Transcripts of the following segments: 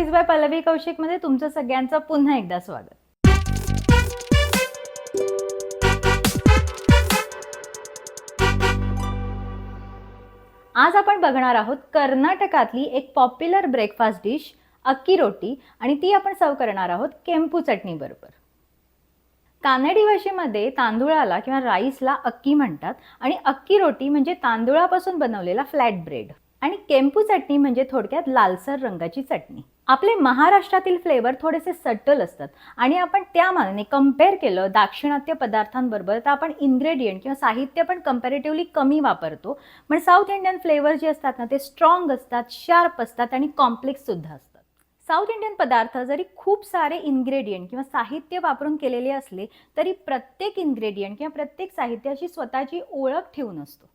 Stories bye Pallavi कौशिकमध्ये तुमचं सगळ्यांचं पुन्हा एकदा स्वागत. आज आपण बघणार आहोत कर्नाटकातली एक popular breakfast dish akki roti आणि ती आपण सर्व करणार आहोत केम्पू चटणी बरोबर. कानडी भाषेमध्ये तांदूळाला किंवा राईसला अक्की म्हणतात आणि अक्की रोटी म्हणजे तांदूळापासून बनवलेला फ्लॅट ब्रेड आणि केम्पू चटणी म्हणजे थोडक्यात लालसर रंगाची चटणी. आपले महाराष्ट्रातील फ्लेवर थोडेसे सटल असतात आणि आपण त्या मानाने कंपेअर केलं दाक्षिणात्य पदार्थांबरोबर तर आपण इन्ग्रेडियंट किंवा साहित्य पण कम्पॅरेटिव्हली कमी वापरतो. पण साऊथ इंडियन फ्लेवर जे असतात ना ते स्ट्रॉंग असतात शार्प असतात आणि कॉम्प्लेक्स सुद्धा असतात. साऊथ इंडियन पदार्थ जरी खूप सारे इन्ग्रेडियंट किंवा साहित्य वापरून केलेले असले तरी प्रत्येक इन्ग्रेडियंट किंवा प्रत्येक साहित्याची स्वतःची ओळख ठेवून असतो.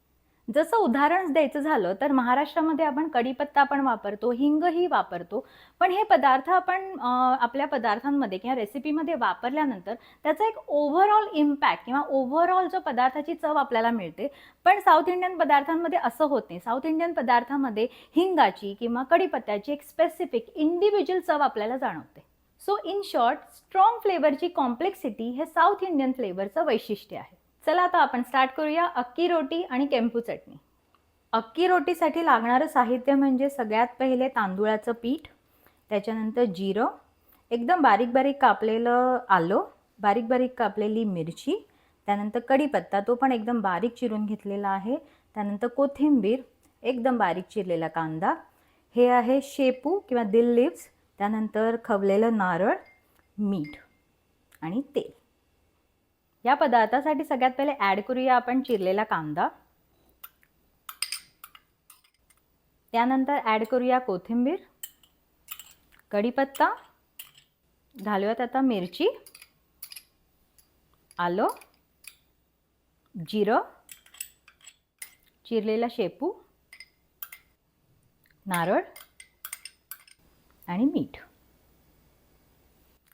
जसं उदाहरण द्यायचं झालं तर महाराष्ट्रामध्ये आपण कढीपत्ता पण वापरतो हिंगही वापरतो. पण हे पदार्थ आपण आपल्या पदार्थांमध्ये किंवा रेसिपीमध्ये वापरल्यानंतर त्याचा एक ओव्हरऑल इम्पॅक्ट किंवा ओव्हरऑल जो पदार्थाची चव आपल्याला मिळते. पण साऊथ इंडियन पदार्थांमध्ये असं होत नाही. साऊथ इंडियन पदार्थामध्ये हिंगाची किंवा कढीपत्त्याची एक स्पेसिफिक इंडिव्हिज्युअल चव आपल्याला जाणवते. सो इन शॉर्ट स्ट्रॉंग फ्लेवरची कॉम्प्लेक्सिटी हे साऊथ इंडियन फ्लेवरचं वैशिष्ट्य आहे. चला आता आपण स्टार्ट करूया अक्की रोटी आणि केम्पू चटणी. अक्की रोटीसाठी लागणारं साहित्य म्हणजे सगळ्यात पहिले तांदूळाचं पीठ त्याच्यानंतर जिरं एकदम बारीक बारीक कापलेलं आलं बारीक बारीक कापलेली मिरची त्यानंतर कढीपत्ता तो पण एकदम बारीक चिरून घेतलेला आहे त्यानंतर कोथिंबीर एकदम बारीक चिरलेला कांदा हे आहे शेपू किंवा दिल लिव्स त्यानंतर खवलेलं नारळ मीठ आणि तेल. या पदार्थासाठी सगळ्यात पहिले ॲड करूया आपण चिरलेला कांदा. त्यानंतर ॲड करूया कोथिंबीर कढीपत्ता घालूयात आता मिरची आलं जिरं चिरलेला शेपू नारळ आणि मीठ.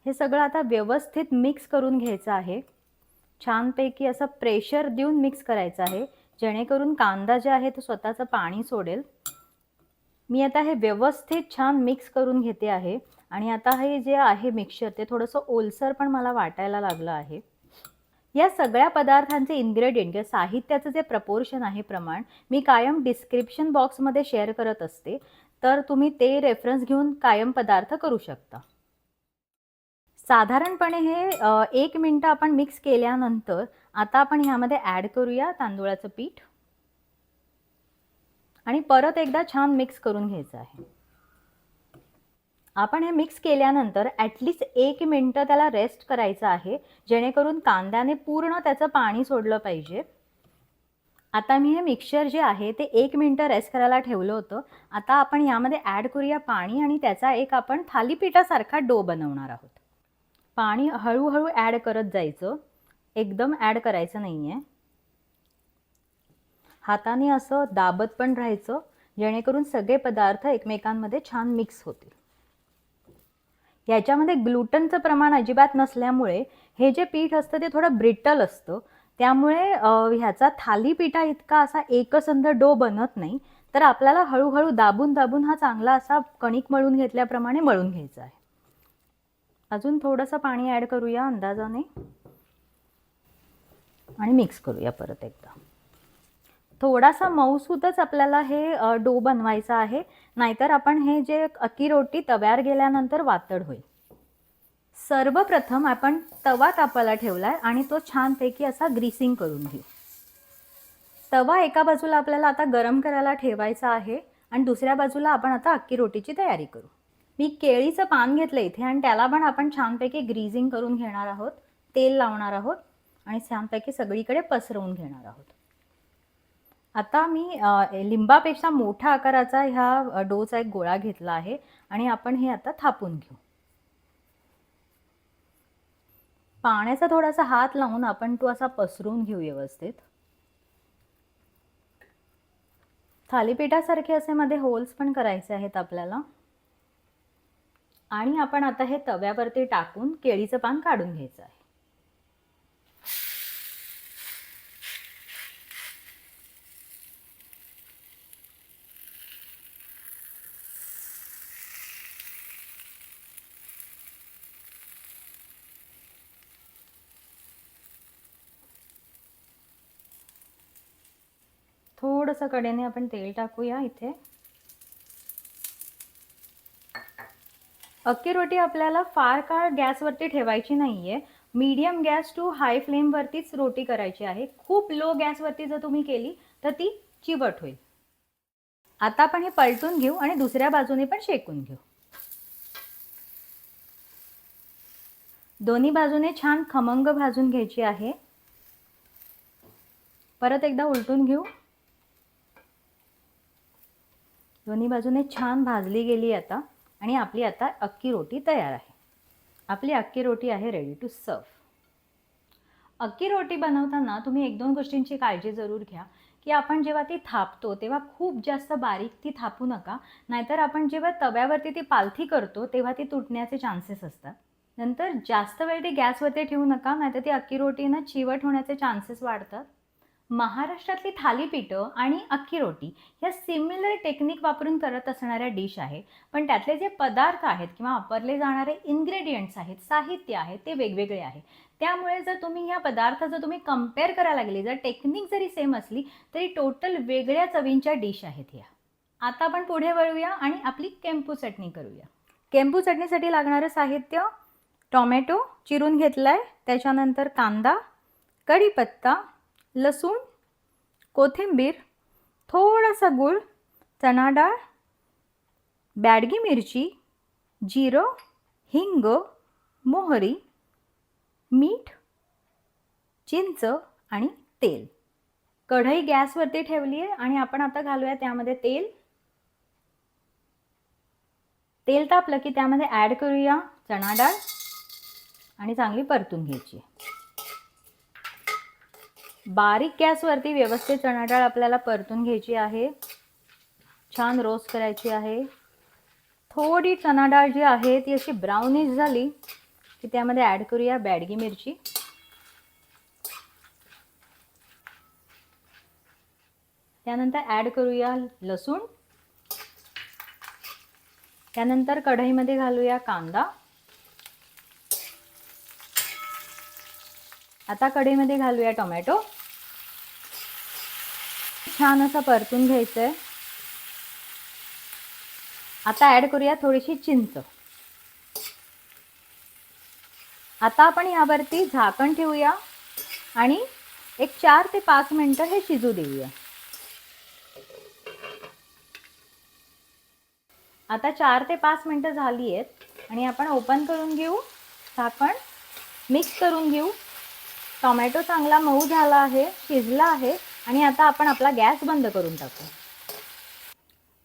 हे सगळं आता व्यवस्थित मिक्स करून घ्यायचं आहे. छानपैकी असं प्रेशर देऊन मिक्स करायचं आहे. जेणेकरून कांदा जे आहे तो स्वतःचं पाणी सोडेल. मी आता हे व्यवस्थित छान मिक्स करून घेते आहे. आणि आता हे जे आहे मिक्सचर ते थोडंसं ओलसर पण मला वाटायला लागलं आहे. या सगळ्या पदार्थांचे इन्ग्रेडियंट किंवा साहित्याचं जे प्रपोर्शन आहे प्रमाण मी कायम डिस्क्रिप्शन बॉक्समध्ये शेअर करत असते. तर तुम्ही ते रेफरन्स घेऊन कायम पदार्थ करू शकता. साधारणपणे हे एक मिनटं आपण मिक्स केल्यानंतर आता आपण ह्यामध्ये ॲड करूया तांदूळाचं पीठ. आणि परत एकदा छान मिक्स करून घ्यायचं आहे. आपण हे मिक्स केल्यानंतर ॲटलिस्ट एक मिनटं त्याला रेस्ट करायचं आहे जेणेकरून कांद्याने पूर्ण त्याचं पाणी सोडलं पाहिजे. आता मी हे मिक्सचर जे आहे ते एक मिनटं रेस्ट करायला ठेवलं होतं. आता आपण यामध्ये ॲड करूया पाणी आणि त्याचा एक आपण थालीपीठासारखा डो बनवणार आहोत. पाणी हळूहळू ॲड करत जायचं. एकदम ॲड करायचं नाही आहे हाताने असं दाबत पण राहायचं जेणेकरून सगळे पदार्थ एकमेकांमध्ये छान मिक्स होतील. याच्यामध्ये ग्लुटनचं प्रमाण अजिबात नसल्यामुळे हे जे पीठ असतं ते थोडं ब्रिटल असतं. त्यामुळे ह्याचा थालीपीठा इतका असा एकसंध डो बनत नाही तर आपल्याला हळूहळू दाबून दाबून हा चांगला असा कणिक मळून घेतल्याप्रमाणे मळून घ्यायचा आहे. अजून थोडंसं पाणी ॲड करूया अंदाजाने. आणि मिक्स करूया परत एकदा. थोडासा मऊसूतच आपल्याला हे डो बनवायचा आहे. नाहीतर आपण हे जे अक्की रोटी तव्यावर गेल्यानंतर वातड होईल. सर्वप्रथम आपण तवा तापायला आहे आणि तो छानपैकी असा ग्रीसिंग करून घेऊ. तवा एका बाजूला आपल्याला आता गरम करायला ठेवायचा आहे आणि दुसऱ्या बाजूला आपण आता अक्की रोटीची तयारी करू. मी केळीचं पान घेतलं इथे आणि त्याला पण आपण छानपैकी ग्रीजिंग करून घेणार आहोत. तेल लावणार आहोत आणि छानपैकी सगळीकडे पसरवून घेणार आहोत. आता मी लिंबापेक्षा मोठ्या आकाराचा ह्या डोचा एक गोळा घेतला आहे आणि आपण हे आता थापून घेऊ. पाण्याचा थोडासा हात लावून आपण तो असा पसरून घेऊ व्यवस्थित. थालीपीठासारखे असे मध्ये होल्स पण करायचे आहेत आपल्याला. आणि आपण आता हे तव्यावरती टाकून केळीचं पान काढून घ्यायचं आहे. थोडंसं कडेने आपण तेल टाकूया इथे. अक्की रोटी आपल्याला फार काळ गॅसवरती ठेवायची नाही आहे मीडियम गॅस टू हाय फ्लेमवरतीच रोटी करायची आहे. खूप लो गॅसवरती जर तुम्ही केली तर ती चिवट होईल. आता आपण हे पलटून घेऊ आणि दुसऱ्या बाजूने पण शेकून घेऊ. दोन्ही बाजूने छान खमंग भाजून घ्यायची आहे. परत एकदा उलटून घेऊ. दोन्ही बाजूने छान भाजली गेली आता. आणि आपली आता अक्की रोटी तयार आहे. आपली अक्की रोटी आहे रेडी टू सर्व अक्की रोटी बनवताना तुम्ही एक दोन गोष्टींची काळजी जरूर घ्या की आपण जेव्हा ती थापतो तेव्हा खूप जास्त बारीक ती थापू नका. नाहीतर आपण जेव्हा तव्यावरती ती पालथी करतो तेव्हा ती तुटण्याचे चान्सेस असतात. नंतर जास्त वेळ ती गॅसवरती ठेवू नका नाहीतर ती अक्की रोटी ना चिवट होण्याचे चान्सेस वाढतात. महाराष्ट्रातली थालीपीठं आणि अख्खी रोटी ह्या सिमिलर टेक्निक वापरून करत असणाऱ्या डिश आहे पण त्यातले जे पदार्थ आहेत किंवा वापरले जाणारे इन्ग्रेडियंट्स आहेत साहित्य आहे ते वेगवेगळे आहे त्यामुळे जर तुम्ही ह्या पदार्थ जर तुम्ही कंपेअर करायला लागले जर टेक्निक जरी सेम असली तरी टोटल वेगळ्या चवींच्या डिश आहेत ह्या. आता आपण पुढे वळूया आणि आपली केम्पू चटणी करूया. केम्पू चटणीसाठी लागणारं साहित्य टॉमॅटो चिरून घेतला आहे त्याच्यानंतर कांदा कढीपत्ता लसूण कोथिंबीर थोडासा गूळ चणा डाळ बॅडगी मिरची जिरं हिंग मोहरी मीठ चिंच आणि तेल. कढई गॅसवरती ठेवली आहे आणि आपण आता घालूया त्यामध्ये तेल. तेल तापलं की त्यामध्ये ॲड करूया चणा डाळ आणि चांगली परतून घ्यायची बारीक गॅसवरती व्यवस्थित चणा डाळ आपल्याला परतून घ्यायची आहे. छान रोस्ट करायची आहे. थोडी चणा डाळ जी आहे ती अशी ब्राउनिश झाली की त्यामध्ये ॲड करूया बॅडगी मिरची. त्यानंतर ॲड करूया लसूण. त्यानंतर कढईमध्ये घालूया कांदा. आता कढईमध्ये घालूया टोमॅटो. छान असं परतून घ्यायचं आहे आता ॲड करूया थोडीशी चिंच. आता आपण यावरती झाकण ठेवूया आणि एक चार ते पाच मिनटं हे शिजू देऊया. आता चार ते पाच मिनटं झाली आहेत आणि आपण ओपन करून घेऊ झाकण मिक्स करून घेऊ. टोमॅटो चांगला मऊ झाला आहे शिजला आहे आणि आता आपण आपला गॅस बंद करून टाकू.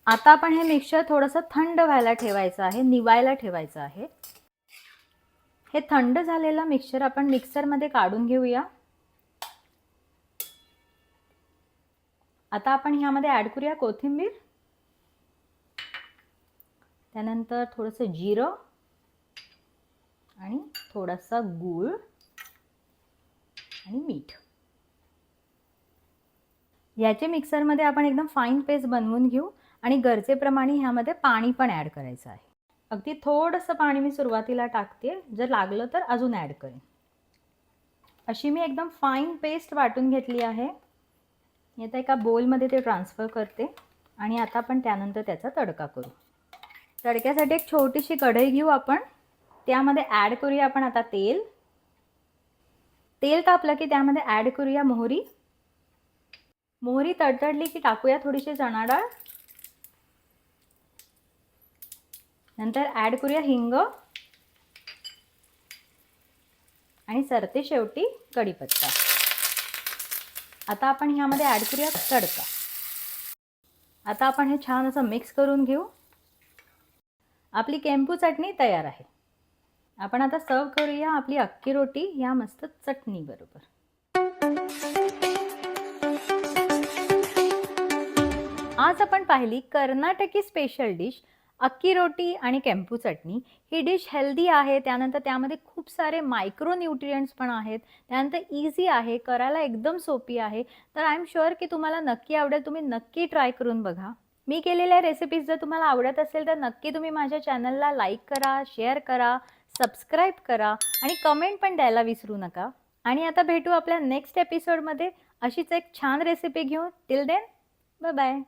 आता आपण हे मिक्सर थोडंसं थंड व्हायला ठेवायचं आहे निवायला ठेवायचं आहे. हे थंड झालेलं मिक्सर आपण मिक्सरमध्ये काढून घेऊया. आता आपण ह्यामध्ये ॲड करूया कोथिंबीर. त्यानंतर थोडंसं जिरं आणि थोडासा गूळ. आणि मीठ. याचे मिक्सरमध्ये आपण एकदम फाईन पेस्ट बनवून घेऊ आणि गरजेप्रमाणे ह्यामध्ये पाणी पण ॲड करायचं आहे. अगदी थोडंसं पाणी मी सुरुवातीला टाकते. जर लागलं तर अजून ॲड करेन. अशी मी एकदम फाईन पेस्ट वाटून घेतली आहे. आता एका बोलमध्ये ते ट्रान्सफर करते आणि आता आपण त्यानंतर त्याचा तडका करू. तडक्यासाठी एक छोटीशी कढई घेऊ आपण. त्यामध्ये ॲड करूया आपण आता तेल. तेल तापलं की त्यामध्ये ॲड करूया मोहरी. मोहरी तडतडली की टाकूया थोडीशी चणा डाळ नंतर ॲड करूया हिंग. आणि सरते शेवटी कढीपत्ता. आता आपण ह्यामध्ये ॲड करूया तडका. आता आपण हे छान असं मिक्स करून घेऊ. आपली केम्पू चटणी तयार आहे. आपण आता सर्व करूया आपली अक्की रोटी या मस्त चटणी बरोबर. आज आपण पाहिली कर्नाटकी स्पेशल डिश अक्की रोटी आणि केम्पू चटणी. ही डिश हेल्दी आहे त्यानंतर त्यामध्ये खूप सारे मायक्रो न्यूट्रियंट्स पण आहेत. त्यानंतर इझी आहे करायला एकदम सोपी आहे. तर आय एम शुअर की तुम्हाला नक्की आवडेल तुम्ही नक्की ट्राय करून बघा. मी केलेल्या रेसिपीज जर तुम्हाला आवडत असेल तर नक्की तुम्ही माझ्या चॅनलला लाईक करा शेअर करा. सबस्क्राईब करा आणि कमेंट पण द्यायला विसरू नका. आणि आता भेटू आपल्या नेक्स्ट एपिसोडमध्ये. अशीच एक छान रेसिपी घेऊन. Till then bye